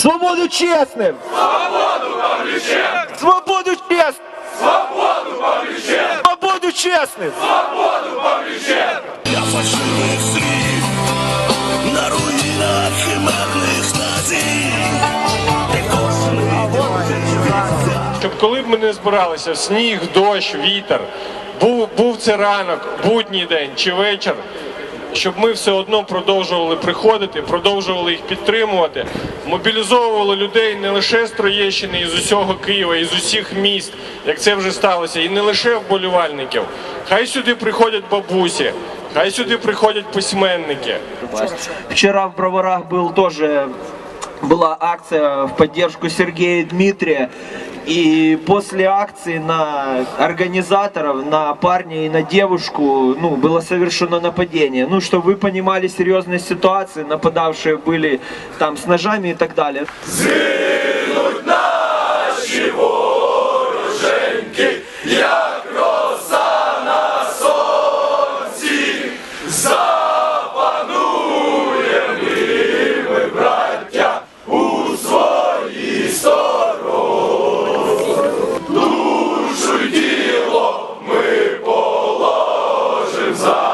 Свободу честным! Свободу Павлюченко! Свободу честным! Свободу Павлюченко! Свободу честным! Я фальшивих слів на руїнах химерних націй. Де кожний Щоб коли б ми не збиралися, сніг, дощ, вітер, був, був це ранок, будній день чи вечір, щоб ми все одно продовжували приходити, продовжували їх підтримувати, мобілізовували людей не лише з Троєщини, і з усього Києва, і з усіх міст, як це вже сталося, і не лише вболівальників. Хай сюди приходять бабусі, хай сюди приходять письменники. Вчера в Броварах был тоже была акция в поддержку Сергея и Дмитрия. И после акции на организаторов, на парня и на девушку, ну, было совершено нападение. Ну, чтобы вы понимали серьезность ситуации, нападавшие были там с ножами и так далее. Я さ